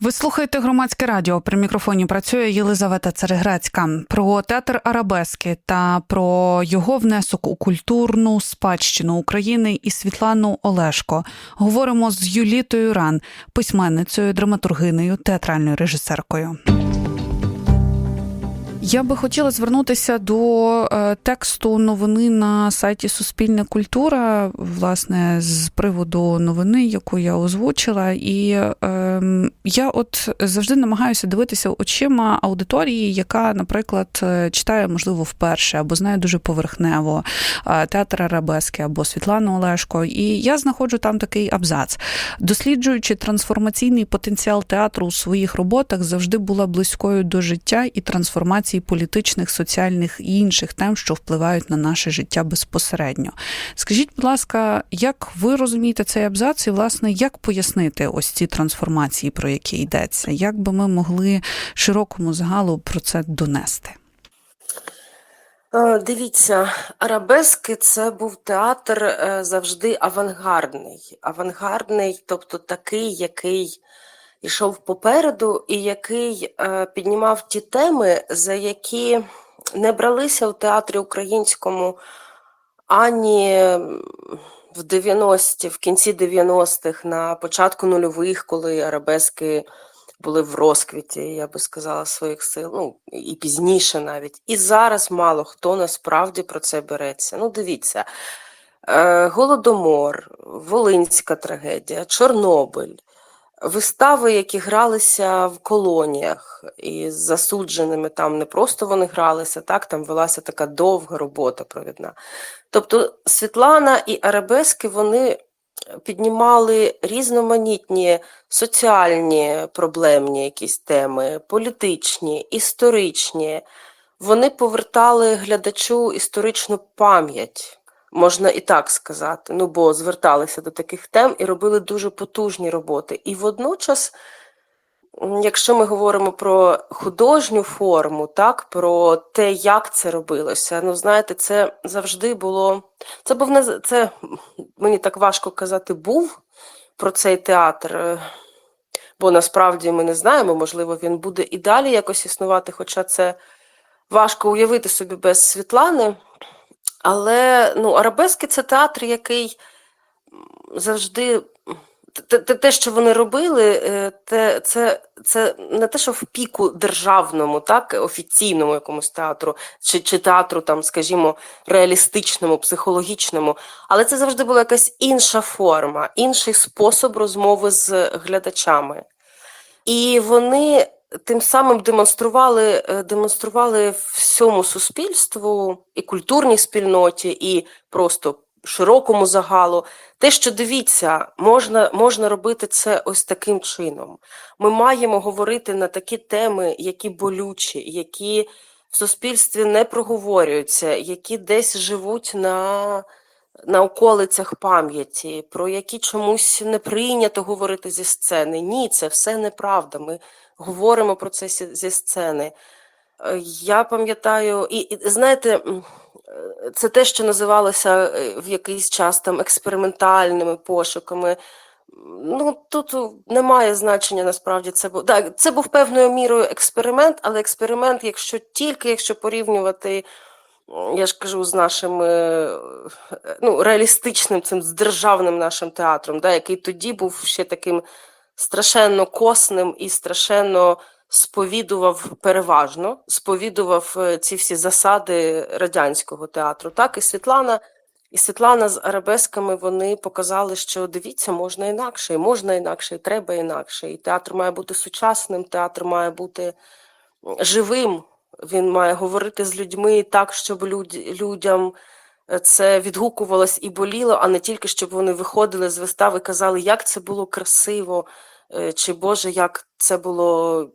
Ви слухаєте громадське радіо. При мікрофоні працює Єлизавета Цареграцька про театр Арабески та про його внесок у культурну спадщину України і Світлану Олешко. Говоримо з Юлітою Ран, письменницею, драматургинею, театральною режисеркою. Я би хотіла звернутися до е, тексту новини на сайті Суспільна культура, власне, з приводу новини, яку я озвучила. І е, я от завжди намагаюся дивитися очима аудиторії, яка, наприклад, е, читає, можливо, вперше або знає дуже поверхнево е, театр Арабески або Світлану Олешко. І я знаходжу там такий абзац. Досліджуючи трансформаційний потенціал театру у своїх роботах, завжди була близькою до життя і трансформації політичних, соціальних і інших тем, що впливають на наше життя безпосередньо. Скажіть, будь ласка, як ви розумієте цей абзац, і власне як пояснити ось ці трансформації, про які йдеться? Як би ми могли широкому загалу про це донести? Е, Дивіться, арабески це був театр е, завжди авангардний. Авангардний, тобто такий, який йшов попереду, і який е, піднімав ті теми, за які не бралися в театрі українському ані в 90-ті, в кінці 90-х, на початку нульових, коли арабески були в розквіті, я би сказала, своїх сил, ну і пізніше навіть. І зараз мало хто насправді про це береться. Ну, дивіться, е, Голодомор, Волинська трагедія, Чорнобиль, вистави, які гралися в колоніях і з засудженими там не просто вони гралися, так там велася така довга робота провідна. Тобто Світлана і Арабески вони піднімали різноманітні соціальні проблемні якісь теми, політичні, історичні. Вони повертали глядачу історичну пам'ять, можна і так сказати. Ну, бо зверталися до таких тем і робили дуже потужні роботи. І водночас, якщо ми говоримо про художню форму, так, про те, як це робилося, ну знаєте, це завжди було. Це був не це мені так важко казати, був про цей театр. е, Бо насправді ми не знаємо, можливо, він буде і далі якось існувати, хоча це важко уявити собі без Світлани. Але ну, арабески це театр, який завжди. Те, те, що вони робили, е, те, це, це не те, що в піку державному, так, офіційному якомусь театру, чи, чи театру, там, скажімо, реалістичному, психологічному, але це завжди була якась інша форма, інший спосіб розмови з глядачами. І вони тим самим демонстрували, е, демонстрували всьому суспільству і культурній спільноті, і просто широкому загалу. Те, що дивіться, можна, можна робити це ось таким чином. Ми маємо говорити на такі теми, які болючі, які в суспільстві не проговорюються, які десь живуть на, на околицях пам'яті, про які чомусь не прийнято говорити зі сцени. Ні, це все неправда. Ми говоримо про це зі сцени. Е, Я пам'ятаю, і, і знаєте, е, це те, що називалося е, в якийсь час там експериментальними пошуками. Ну, тут немає значення насправді це був. Так, це був певною мірою експеримент, але експеримент, якщо тільки якщо порівнювати, я ж кажу, з нашим ну, реалістичним цим з державним нашим театром, да, який тоді був ще таким страшенно косним і страшенно сповідував переважно, сповідував е, ці всі засади радянського театру. Так, і Світлана, і Світлана з арабесками вони показали, що дивіться, можна інакше, і можна інакше, і треба інакше. І театр має бути сучасним, театр має бути живим. Він має говорити з людьми так, щоб люд, людям е, це відгукувалось і боліло, а не тільки щоб вони виходили з вистави і казали, як це було красиво, чи Боже, як це було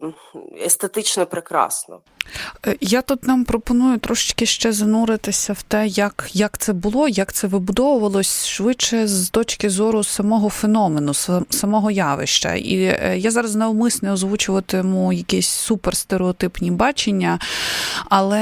естетично прекрасно. Е, Я тут нам пропоную трошечки ще зануритися в те, як, як це було, як це вибудовувалось швидше з точки зору самого феномену, самого явища. І е, я зараз навмисне озвучуватиму якісь суперстереотипні бачення, але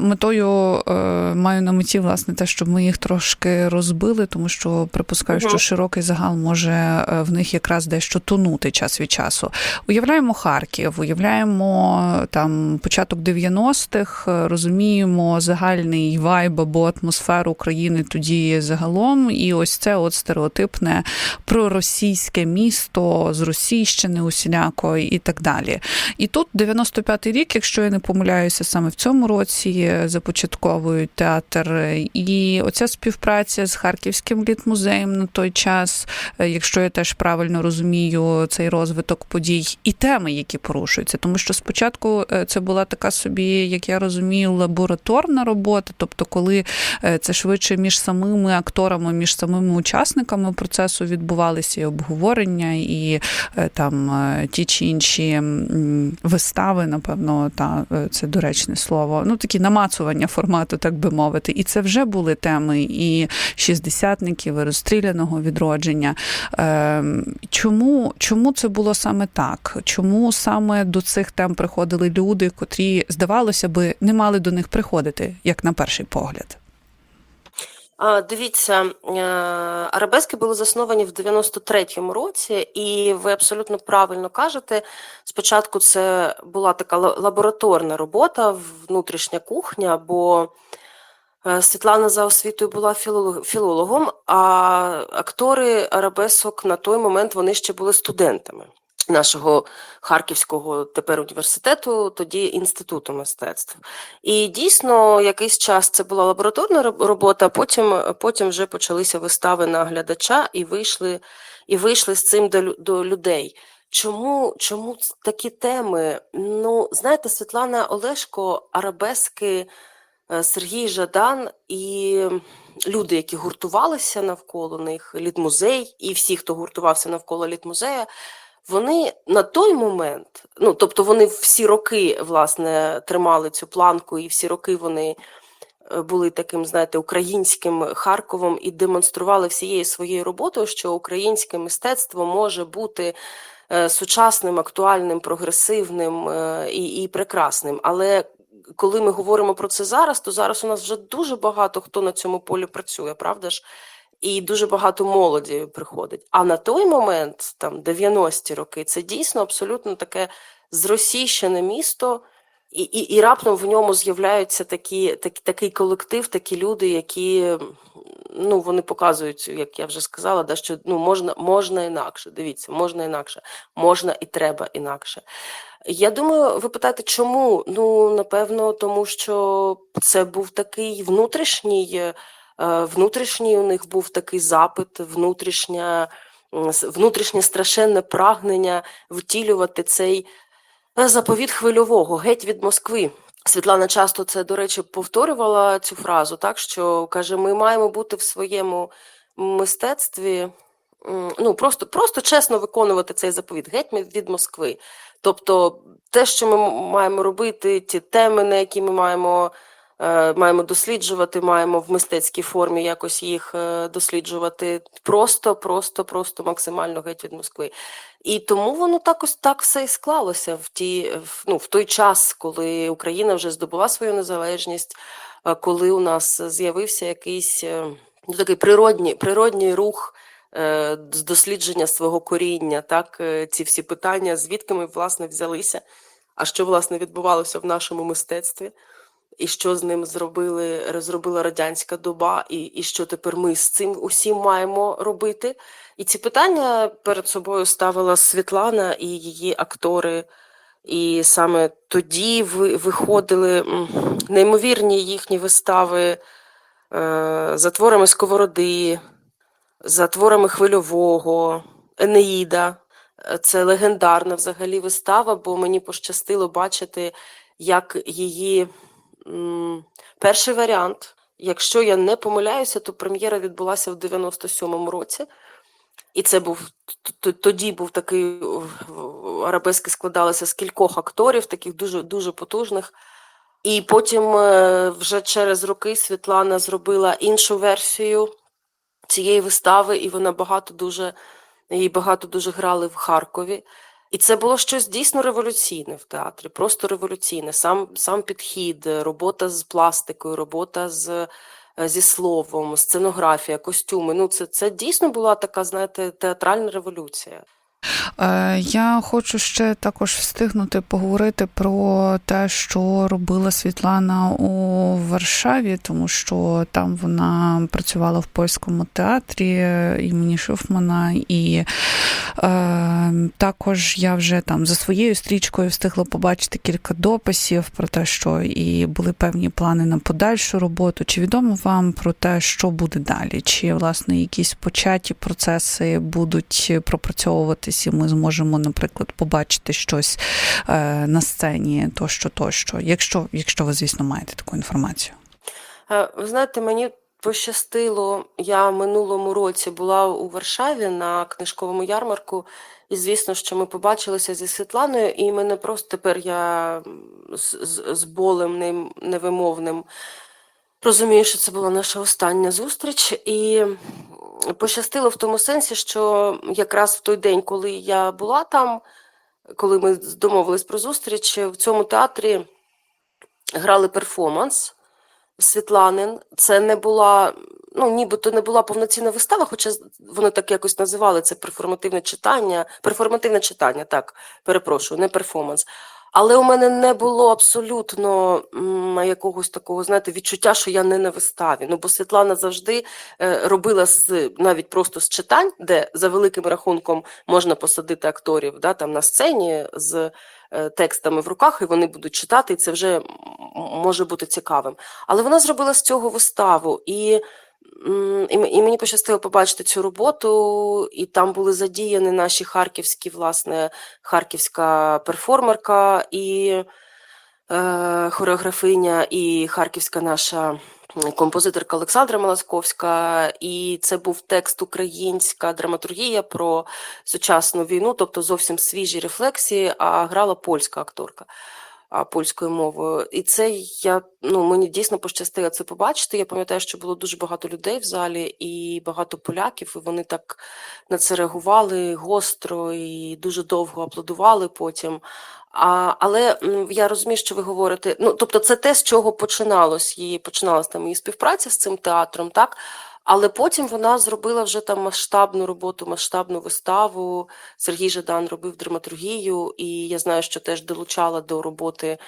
метою е, маю на меті власне те, щоб ми їх трошки розбили, тому що припускаю, Мгм. що широкий загал може е, в них якраз дещо тонути час від часу. Уявляємо Харків, уявляємо там початок 90-х, розуміємо загальний вайб або атмосферу країни тоді загалом. І ось це от стереотипне проросійське місто з Російщини усіляко і так далі. І тут 95-й рік, якщо я не помиляюся, саме в цьому році започатковують театр. І оця співпраця з Харківським літмузеєм на той час, якщо я теж правильно розумію цей розвиток подій і теми, які порушуються. Тому що спочатку е, це була така собі, як я розумію, лабораторна робота, тобто, коли е, це швидше між самими акторами, між самими учасниками процесу відбувалися і обговорення, і е, там ті чи інші вистави, напевно, та це доречне слово. Ну такі намацування формату, так би мовити. І це вже були теми і шістдесятників, і розстріляного відродження. Ем, Чому, це було саме так? Чому саме до цих тем приходили люди, котрі, здавалося би, не мали до них приходити, як на перший погляд? Дивіться, е, арабески були засновані в 93-му році, і ви абсолютно правильно кажете. Спочатку це була така лабораторна робота, внутрішня кухня, бо Світлана за освітою була філологом, а актори арабесок на той момент вони ще були студентами нашого Харківського тепер університету, тоді інституту мистецтв. І дійсно, якийсь час це була лабораторна робота, потім, потім вже почалися вистави на глядача і вийшли, і вийшли з цим до, до людей. Чому, чому такі теми? Ну, знаєте, Світлана Олешко, арабески, е, Сергій Жадан і люди, які гуртувалися навколо них, літмузей, і всі, хто гуртувався навколо літмузея, вони на той момент, ну тобто вони всі роки власне тримали цю планку, і всі роки вони е, були таким, знаєте, українським Харковом і демонстрували всією своєю роботою, що українське мистецтво може бути е, сучасним, актуальним, прогресивним е, і, і прекрасним. Але коли ми говоримо про це зараз, то зараз у нас вже дуже багато хто на цьому полі працює, правда ж? І дуже багато молоді приходить. А на той момент, там 90-ті роки, це дійсно абсолютно таке зросійщене місто, і, і, і раптом в ньому з'являються такі, так, такий колектив, такі люди, які ну, вони показують, як я вже сказала, да, що ну, можна, можна інакше. Дивіться, можна інакше, можна і треба інакше. Я думаю, ви питаєте, чому? Ну, напевно, тому що це був такий внутрішній. е, Внутрішній у них був такий запит, внутрішня, внутрішнє страшенне прагнення втілювати цей е, заповіт хвильового геть від Москви. Світлана часто це, до речі, повторювала цю фразу, так що каже: ми маємо бути в своєму мистецтві. Ну, просто, просто чесно виконувати цей заповіт геть від Москви. Тобто, те, що ми маємо робити, ті теми, на які ми маємо маємо досліджувати, маємо в мистецькій формі якось їх е, досліджувати. Просто, просто, просто максимально геть від Москви. І тому воно так ось так все і склалося в ті, в, ну, в той час, коли Україна вже здобула свою незалежність, е, коли у нас з'явився якийсь е, ну, такий природній, природній рух. е, З дослідження свого коріння, так е, ці всі питання, звідки ми власне взялися, а що власне відбувалося в нашому мистецтві і що з ним зробили, зробила радянська доба, і, і що тепер ми з цим усім маємо робити. І ці питання перед собою ставила Світлана і її актори. І саме тоді виходили неймовірні їхні вистави е, за творами Сковороди, за творами Хвильового, Енеїда. Це легендарна взагалі вистава, бо мені пощастило бачити, як її перший варіант. Якщо я не помиляюся, то прем'єра відбулася в 97-му році. І це був тоді був такий арабески складалися з кількох акторів, таких дуже дуже потужних. І потім е, вже через роки Світлана зробила іншу версію цієї вистави, і вона багато дуже її багато дуже грали в Харкові. І це було щось дійсно революційне в театрі, просто революційне. Сам, сам підхід, е, робота з пластикою, робота з, е, зі словом, сценографія, костюми. Ну, це, це дійсно була така, знаєте, театральна революція. Е, Я хочу ще також встигнути поговорити про те, що робила Світлана у Варшаві, тому що там вона працювала в польському театрі імені Шуфмана, і е, також я вже там за своєю стрічкою встигла побачити кілька дописів про те, що і були певні плани на подальшу роботу. Чи відомо вам про те, що буде далі? Чи власне якісь початі процеси будуть пропрацьовуватись, і ми зможемо, наприклад, побачити щось е, на сцені, тощо, тощо, якщо, якщо ви, звісно, маєте таку інформацію. Е, Ви знаєте, мені пощастило, я минулому році була у Варшаві на книжковому ярмарку, і звісно, що ми побачилися зі Світланою, і мене просто тепер я з, з, з болем ним невимовним розумію, що це була наша остання зустріч. І пощастило в тому сенсі, що якраз в той день, коли я була там, коли ми домовились про зустріч, в цьому театрі грали перформанс. Світланин. Це не була, ну, нібито не була повноцінна вистава, хоча вони так якось називали це перформативне читання. Перформативне читання, так, перепрошую, не перформанс. Але у мене не було абсолютно м, якогось такого, знаєте, відчуття, що я не на виставі. Ну, бо Світлана завжди е, робила з навіть просто з читань, де за великим рахунком можна посадити акторів да, там на сцені з е, текстами в руках, і вони будуть читати, і це вже може бути цікавим. Але вона зробила з цього виставу, і, і, мені пощастило побачити цю роботу, і там були задіяні наші харківські, власне, харківська перформерка і е, хореографиня, і харківська наша композиторка Олександра Маласковська. І це був текст українська драматургія про сучасну війну, тобто зовсім свіжі рефлексії, а грала польська акторка польською мовою. І це я ну мені дійсно пощастило це побачити. Я пам'ятаю, що було дуже багато людей в залі і багато поляків, і вони так на це реагували гостро і дуже довго аплодували потім. А, але я розумію, що ви говорите. Ну, тобто, це те, з чого починалось її починалась там її співпраця з цим театром, так? Але потім вона зробила вже там масштабну роботу, масштабну виставу. Сергій Жадан робив драматургію, і я знаю, що теж долучала до роботи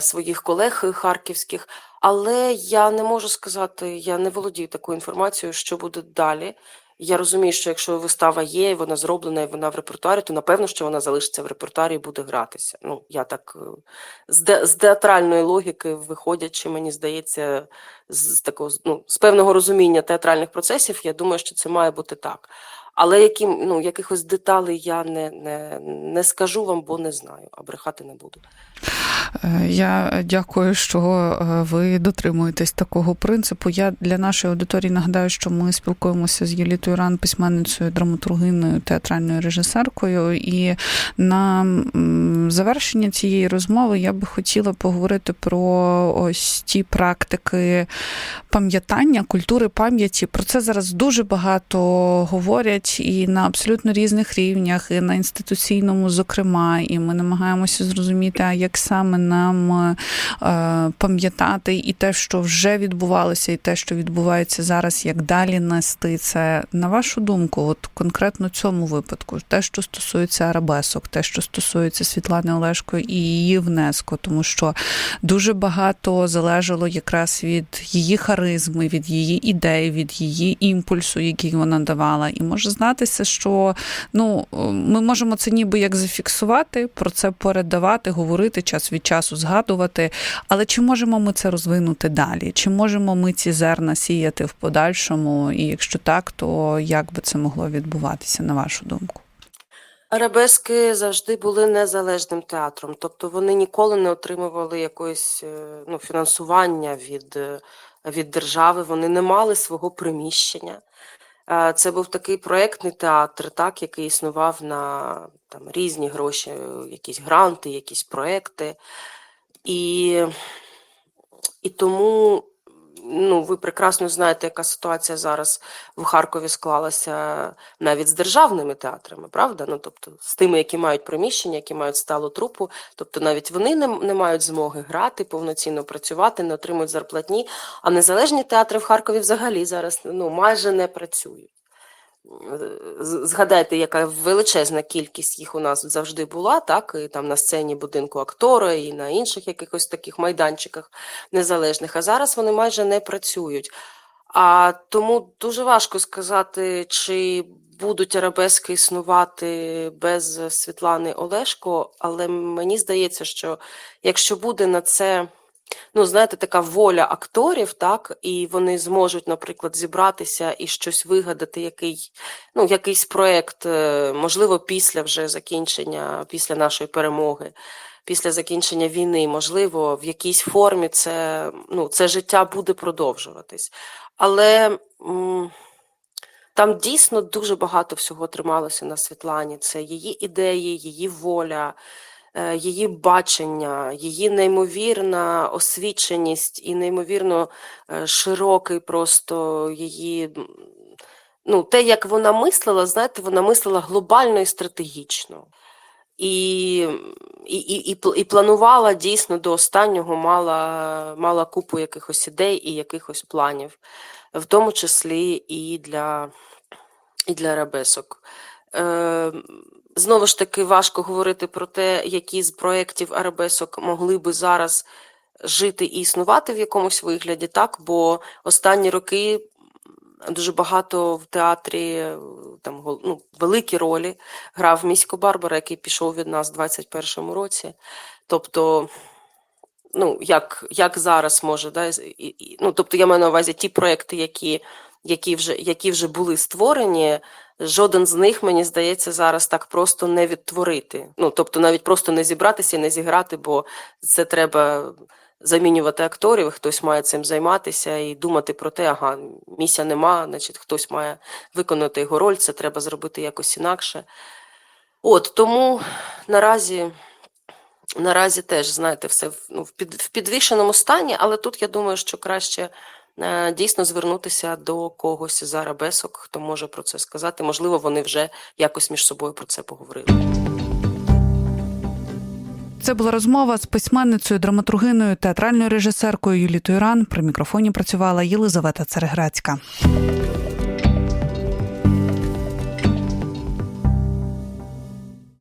своїх колег харківських. Але я не можу сказати, я не володію такою інформацією, що буде далі. Я розумію, що якщо вистава є, і вона зроблена, і вона в репертуарі, то напевно, що вона залишиться в репертуарі і буде гратися. Ну, я так е, з, де, з театральної логіки виходячи, мені здається, з, з такого ну, з певного розуміння театральних процесів, я думаю, що це має бути так. Але які, ну, якихось деталей я не, не, не скажу вам, бо не знаю, а брехати не буду. Е, Я дякую, що е, ви дотримуєтесь такого принципу. Я для нашої аудиторії нагадаю, що ми спілкуємося з Єлітою Ран, письменницею, драматургиною, театральною режисеркою. І на завершення цієї розмови я би хотіла поговорити про ось ті практики пам'ятання, культури пам'яті. Про це зараз дуже багато говорять і на абсолютно різних рівнях, і на інституційному, зокрема, і ми намагаємося зрозуміти, як саме нам е, пам'ятати і те, що вже відбувалося, і те, що відбувається зараз, як далі нести це. На вашу думку, от конкретно цьому випадку, те, що стосується арабесок, те, що стосується Світлани Олешко і її внеску, тому що дуже багато залежало якраз від її харизми, від її ідей, від її імпульсу, який вона давала. І може знатися, що ну ми можемо це ніби як зафіксувати, про це передавати, говорити час від часу, згадувати. Але чи можемо ми це розвинути далі? Чи можемо ми ці зерна сіяти в подальшому? І якщо так, то як би це могло відбуватися, на вашу думку? Арабески завжди були незалежним театром, тобто вони ніколи не отримували якоїсь е, ну, фінансування від, е, від держави, вони не мали свого приміщення. Е, Це був такий проєктний театр, так, який існував на там, різні гроші, якісь гранти, якісь проекти. І, і тому ну, ви прекрасно знаєте, яка ситуація зараз в Харкові склалася навіть з державними театрами, правда? Ну, тобто з тими, які мають приміщення, які мають сталу трупу, тобто навіть вони не, не мають змоги грати, повноцінно працювати, не отримують зарплатні. А незалежні театри в Харкові взагалі зараз ну, майже не працюють. Згадайте, яка величезна кількість їх у нас завжди була, так, і там на сцені будинку актора, і на інших якихось таких майданчиках незалежних. А зараз вони майже не працюють. А тому дуже важко сказати, чи будуть арабески існувати без Світлани Олешко, але мені здається, що якщо буде на це, ну знаєте, така воля акторів, так, і вони зможуть, наприклад, зібратися і щось вигадати, який, ну, якийсь проєкт, е, можливо, після вже закінчення, після нашої перемоги. Після закінчення війни, можливо, в якійсь формі це, ну, це життя буде продовжуватись. Але м, там дійсно дуже багато всього трималося на Світлані. Це її ідеї, її воля, її бачення, її неймовірна освіченість і неймовірно е, широкий просто її. Ну, те, як вона мислила, знаєте, вона мислила глобально і стратегічно. І, і, і, і, планувала дійсно до останнього, мала, мала купу якихось ідей і якихось планів, в тому числі і для, і для арабесок. Е, знову ж таки, важко говорити про те, які з проєктів арабесок могли би зараз жити і існувати в якомусь вигляді, так? Бо останні роки дуже багато в театрі там ну, великі ролі грав місько Барбара, який пішов від нас у 21-му році. Тобто, ну, як, як зараз може, да, і, і, ну, тобто я маю на увазі ті проекти, які, які, вже, які вже були створені, жоден з них, мені здається, зараз так просто не відтворити. Ну, тобто навіть просто не зібратися і не зіграти, бо це треба замінювати акторів, хтось має цим займатися і думати про те, ага, місця нема, значить хтось має виконати його роль, це треба зробити якось інакше. От тому наразі, наразі теж, знаєте, все в, ну, в, підвішеному стані, але тут я думаю, що краще дійсно звернутися до когось з арабесок, хто може про це сказати. Можливо, вони вже якось між собою про це поговорили. Це була розмова з письменницею, драматургиною, театральною режисеркою Юлітою Ран. При мікрофоні працювала Єлизавета Цереграцька.